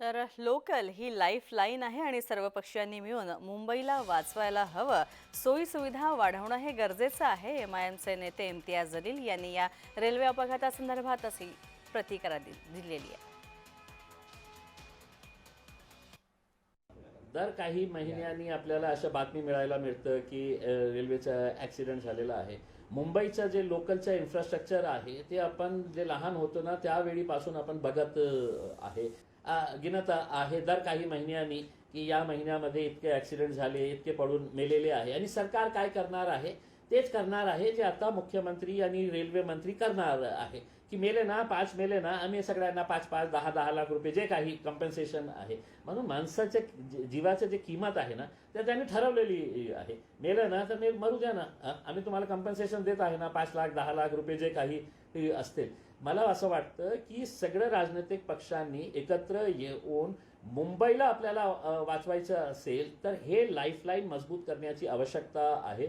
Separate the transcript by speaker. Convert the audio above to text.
Speaker 1: तर लोकल ही life line आहे आणि सर्व पक्षांनी मिळून मुंबईला वाचवायला हवं. सोयीसुविधा वाढवणं हे गरजेचं आहे एम आय एमचे नेते इम्तियाज जलील यांनी या रेल्वे अपघातासंदर्भात अशी प्रतिक्रिया दि- दिलेली आहे.
Speaker 2: दर काही महिन्यांनी आपल्याला अशा बातमी मिळायला मिळतं की रेल्वेचा ॲक्सिडेंट झालेला आहे. मुंबईचं जे लोकलचं इन्फ्रास्ट्रक्चर आहे ते आपण जे लहान होतो ना त्यावेळीपासून आपण बघत आहे. गिनत आहे दर काही महिन्यांनी की या महिन्यामध्ये इतके ॲक्सिडेंट झाले इतके पडून मेलेले आहे. आणि सरकार काय करणार आहे? तेच करणार आहे जे आता मुख्यमंत्री आणि रेल्वे मंत्री करणार आहे. की मेले ना पाच मेले ना आम्ही सगळ्यांना पाच पाच दहा दहा लाख रुपये जे काही कम्पन्सेशन आहे. म्हणून माणसाच्या जीवाचं जे किंमत आहे ना ते त्यांनी ठरवलेली आहे. मेलं ना तर मी मरू द्या ना. आम्ही तुम्हाला कम्पन्सेशन देत आहे ना पाच लाख दहा लाख रुपये जे काही असतील. मला असं वाटतं की सगळ्या राजनैतिक पक्षांनी एकत्र येऊन मुंबईला आपल्याला वाचवायचं असेल तर हे लाईफलाईन मजबूत करण्याची आवश्यकता आहे.